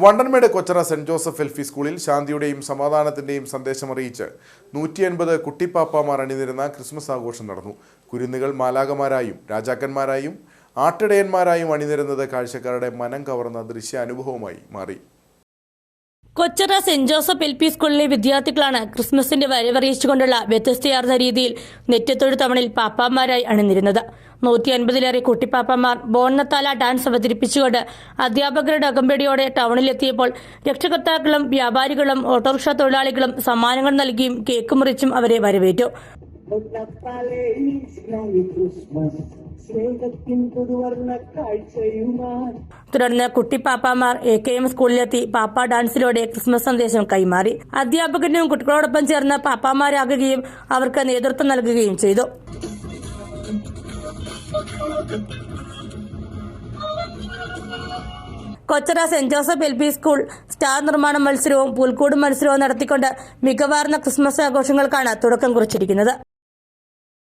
Vandanmedu Kochara saint Joseph LP സ്കൂളിൽ ശാന്തിയുടെയും സമാധാനത്തിന്റെയും സന്ദേശം അറിയിച്ച് നൂറ്റി അൻപത് കുട്ടിപ്പാപ്പാമാർ അണിനിരുന്ന ക്രിസ്മസ് ആഘോഷം നടന്നു. കുരുന്നുകൾ മാലാകമാരായും രാജാക്കന്മാരായും ആട്ടിടയന്മാരായും അണിനിരുന്നത് കാഴ്ചക്കാരുടെ മനം കവർന്ന ദൃശ്യാനുഭവമായി മാറി. Kochara saint Joseph L P സ്കൂളിലെ വിദ്യാർത്ഥികളാണ് ക്രിസ്മസിന്റെ വരവറിയിച്ചുകൊണ്ടുള്ള വ്യത്യസ്തയാർന്ന രീതിയിൽ നെറ്റത്തൊഴു തവണയിൽ പാപ്പാമാരായി അണിനിരുന്നത്. നൂറ്റി അൻപതിലേറെ കുട്ടിപ്പാപ്പമാർ ബോണ്ണത്താല ഡാൻസ് അവതരിപ്പിച്ചുകൊണ്ട് അധ്യാപകരുടെ അകമ്പടിയോടെ ടൗണിലെത്തിയപ്പോൾ രക്ഷകർത്താക്കളും വ്യാപാരികളും ഓട്ടോറിക്ഷ തൊഴിലാളികളും സമ്മാനങ്ങൾ നൽകിയും കേക്ക് മുറിച്ചും അവരെ വരവേറ്റു. തുടർന്ന് കുട്ടിപ്പാപ്പാമാർ എ കെ എം സ്കൂളിലെത്തി പാപ്പ ഡാൻസിലൂടെ ക്രിസ്മസ് സന്ദേശം കൈമാറി. അധ്യാപകനും കുട്ടികളോടൊപ്പം ചേർന്ന് പാപ്പാമാരാകുകയും അവർക്ക് നേതൃത്വം നൽകുകയും ചെയ്തു. Kochara saint Joseph L P school star നിർമ്മാണ മത്സരവും പുൽക്കൂട് മത്സരവും നടത്തിക്കൊണ്ട് മികവാർന്ന ക്രിസ്മസ് ആഘോഷങ്ങൾക്കാണ് തുടക്കം കുറിച്ചിരിക്കുന്നത്.